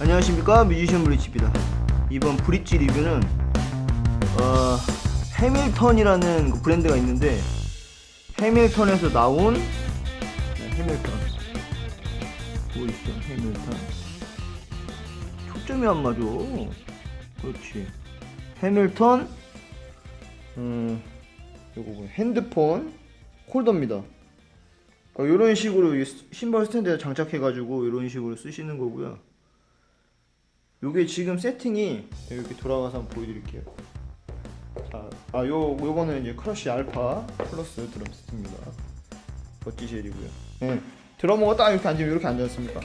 안녕하십니까? 뮤지션 브리치입니다. 이번 브릿지 리뷰는 어, 해밀턴이라는 그 브랜드가 있는데 해밀턴에서 나온 네, 해밀턴. 보이시죠? 해밀턴. 초점이 안 맞아. 그렇지. 해밀턴 음 요거 뭐야 핸드폰 홀더입니다 어, 이런 식으로 이 신발 스탠드에 장착해가지고 이런 식으로 쓰시는 거고요. 요게 지금 세팅이 이렇게 돌아가서 한번 보여드릴게요. 자, 아, 요, 요거는 이제 크러쉬 알파 플러스 드럼 세트입니다. 멋지 젤이고요. 네. 드러머가 딱 이렇게 앉으면 이렇게 앉았습니까?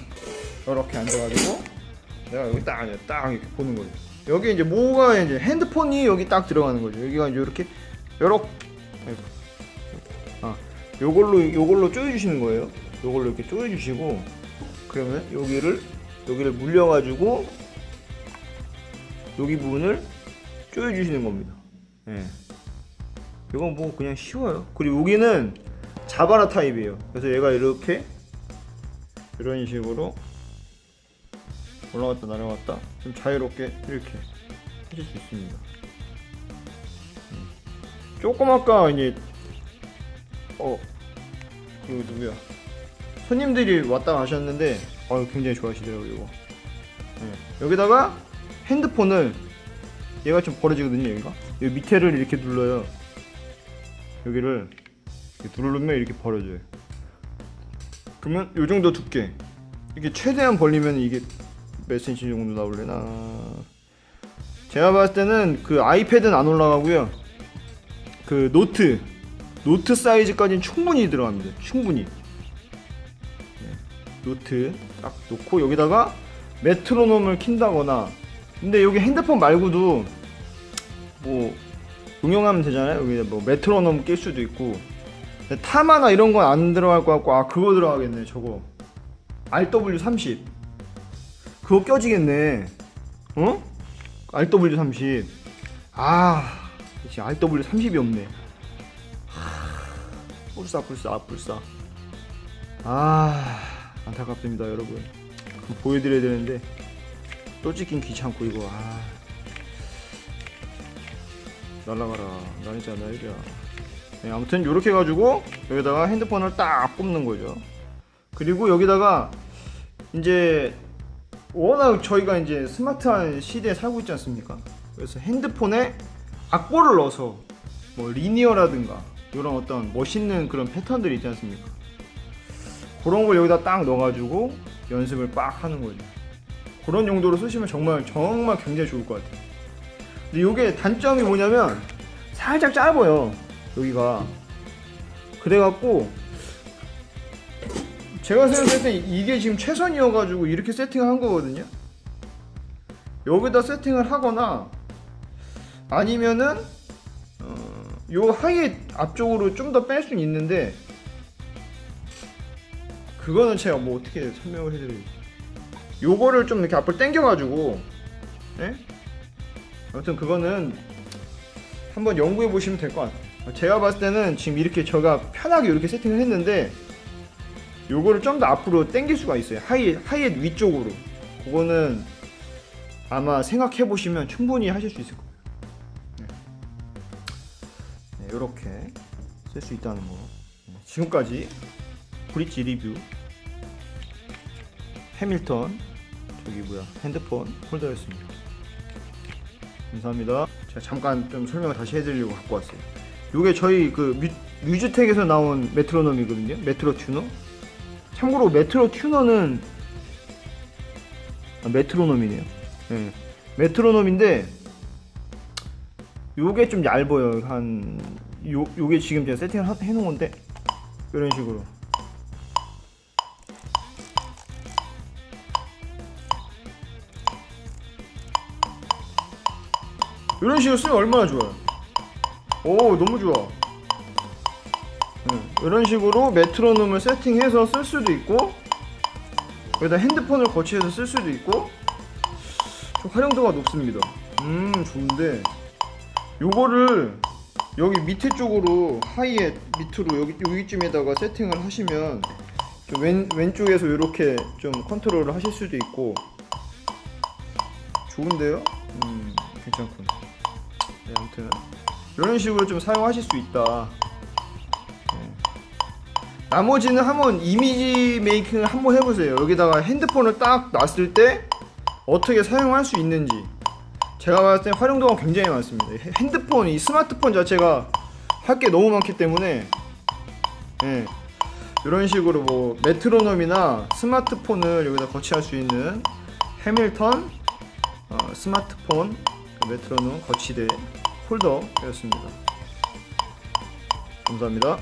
이렇게 앉아가지고 내가 여기 딱 앉아, 딱 이렇게 보는 거죠. 여기 이제 뭐가 이제 핸드폰이 여기 딱 들어가는 거죠. 여기가 이제 이렇게 요렇게. 아, 요걸로 요걸로 조여주시는 거예요. 요걸로 이렇게 조여주시고 그러면 여기를 여기를 물려가지고 여기 부분을 조여주시는 겁니다. 예. 이건 뭐 그냥 쉬워요. 그리고 여기는 자바라 타입이에요. 그래서 얘가 이렇게 이런 식으로 올라갔다 내려갔다 좀 자유롭게 이렇게 하실 수 있습니다. 음. 조금 아까 이제 어, 그 누구야? 손님들이 왔다 가셨는데 어, 굉장히 좋아하시더라고요. 이거. 네. 여기다가 핸드폰을 얘가 좀 벌어지거든요. 여기가 여기 밑에를 이렇게 눌러요. 여기를 이렇게 누르면 이렇게 벌어져요. 그러면 요 정도 두께. 이게 최대한 벌리면 이게 몇 센치 정도 나올래나? 제가 봤을 때는 그 아이패드는 안 올라가고요. 그 노트 노트 사이즈까지는 충분히 들어갑니다. 충분히. 네, 노트 딱 놓고 여기다가 메트로놈을 킨다거나. 근데 여기 핸드폰 말고도 뭐 응용하면 되잖아요. 여기 뭐 메트로놈 낄 수도 있고. 타마나 이런 건 안 들어갈 것 같고. 아 그거 들어가겠네 저거. RW30 그거 껴지겠네. 어? RW30 아 역시 RW30이 없네 불사 불사 불사. 아 안타깝습니다 여러분. 보여드려야 되는데 또 찍긴 귀찮고 이거. 아. 날라가라. 나이자 나이자 네, 아무튼 이렇게 해가지고 여기다가 핸드폰을 딱 꼽는 거죠. 그리고 여기다가 이제 워낙 저희가 이제 스마트한 시대에 살고 있지 않습니까? 그래서 핸드폰에 악보를 넣어서 뭐 리니어라든가 이런 어떤 멋있는 그런 패턴들이 있지 않습니까? 그런 걸 여기다 딱 넣어가지고 연습을 빡 하는 거죠. 그런 용도로 쓰시면 정말 정말 굉장히 좋을 것 같아요. 근데 이게 단점이 뭐냐면 살짝 짧아요. 여기가 그래갖고 제가 생각할 때 이게 지금 최선이어가지고 이렇게 세팅을 한 거거든요. 여기다 세팅을 하거나 아니면은 어, 요 하이 앞쪽으로 좀 더 뺄 수는 있는데 그거는 제가 뭐 어떻게 설명을 해드릴지. 요거를 좀 이렇게 앞으로 당겨가지고 예? 아무튼 그거는 한번 연구해 보시면 될 것 같아요. 제가 봤을 때는 지금 이렇게 제가 편하게 이렇게 세팅을 했는데 요거를 좀 더 앞으로 당길 수가 있어요. 하이 하이햇 위쪽으로. 그거는 아마 생각해 보시면 충분히 하실 수 있을 거예요 이렇게 쓸 수 있다는 거. 네, 지금까지 브릿지 리뷰 해밀턴 저기 뭐야 핸드폰 홀더였습니다. 감사합니다. 제가 잠깐 좀 설명을 다시 해드리려고 갖고 왔어요. 이게 저희 그 뮤, 뮤즈텍에서 나온 메트로놈이거든요. 메트로 튜너. 참고로 메트로 튜너는 아, 메트로놈이네요. 네. 메트로놈인데 요게 좀 얇아요. 한 요, 요게 지금 제가 세팅을 하- 해놓은 건데 이런 식으로 이런 식으로 쓰면 얼마나 좋아요. 오 너무 좋아. 응, 이런 식으로 메트로놈을 세팅해서 쓸 수도 있고 여기다 핸드폰을 거치해서 쓸 수도 있고 좀 활용도가 높습니다. 음 좋은데 요거를 여기 밑에 쪽으로 하이에 밑으로 여기 여기쯤에다가 세팅을 하시면 또 왼, 왼쪽에서 이렇게 좀 컨트롤을 하실 수도 있고. 좋은데요? 음 괜찮군. 네, 아무튼 이런 식으로 좀 사용하실 수 있다. 네. 나머지는 한번 이미지 메이킹을 한번 해보세요. 여기다가 핸드폰을 딱 놨을 때 어떻게 사용할 수 있는지 제가 봤을 때 활용도가 굉장히 많습니다 핸- 핸드폰 이 스마트폰 자체가 할 게 너무 많기 때문에 예. 이런 식으로 뭐 메트로놈이나 스마트폰을 여기다 거치할 수 있는 해밀턴 어, 스마트폰 그 메트로놈 거치대 홀더였습니다. 감사합니다.